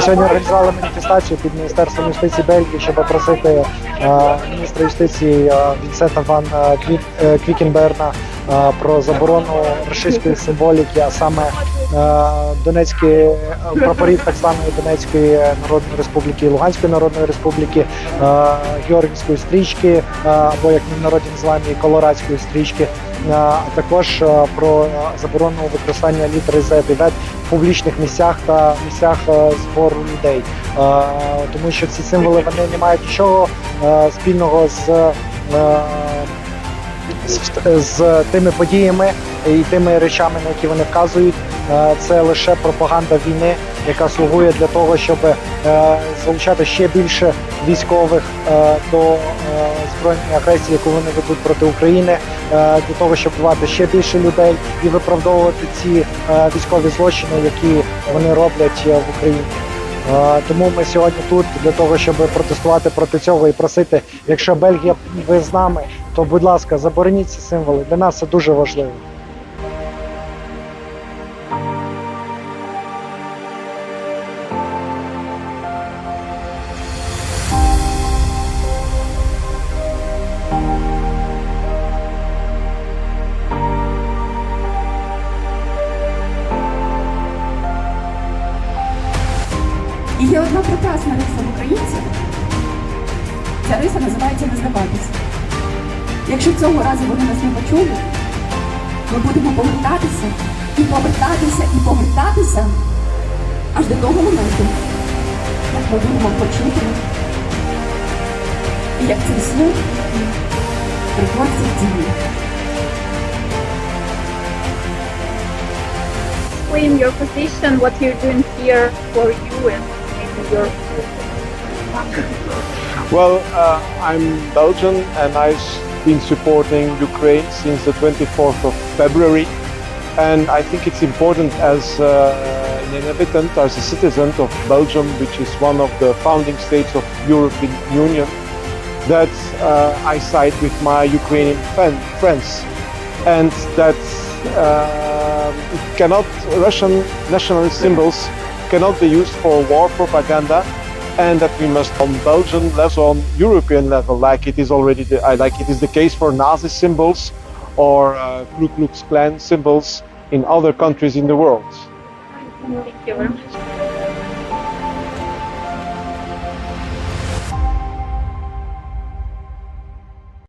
сьогодні організували маніфестацію під Міністерством юстиції Бельгії, щоб просити е, міністра юстиції е, Вінсента Ван е, Квікенберна про заборону рашистської символіки, а саме е, Донецькі е, прапорів так званої Донецької Народної Республіки і Луганської Народної Республіки, е, Георгівської стрічки, е, або як ми в народі називаємо її Колорадської стрічки, е, а також е, про е, заборону використання літери Z і V в публічних місцях та місцях е, збору людей, Е, тому що ці символи вони не мають нічого е, спільного з. З, тими подіями і тими речами, на які вони вказують, Е, це лише пропаганда війни, яка слугує для того, щоб е, залучати ще більше військових е, до збройної агресії, яку вони ведуть проти України, для того, щоб вбивати ще більше людей і виправдовувати ці військові злочини, які вони роблять в Україні. Е, Тому ми сьогодні тут для того, щоб протестувати проти цього і просити, якщо Бельгія ви з нами, то будь ласка, забороніть ці символи. Для нас це дуже важливо. Одна прекрасна риса в українців. Ця риса називається не здаватися. Якщо цього разу вони нас не почули, ми будемо повертатися і повертатися і повертатися аж до того моменту, як ми будемо почути, і як цей слух притвориться в дії. explain your position, what you're doing here for you and Well, uh, I'm Belgian and I've been supporting Ukraine since the 24th of February. And I think it's important as uh, an inhabitant, as a citizen of Belgium, which is one of the founding states of European Union, that uh, I side with my Ukrainian friend, friends. And that uh, it cannot, Russian nationalist symbols cannot be used for war propaganda and that we must on Belgian level, on European level, like it is already the, uh, like it is the case for Nazi symbols or uh, Ku Klux Klan symbols in other countries in the world. Thank you very much.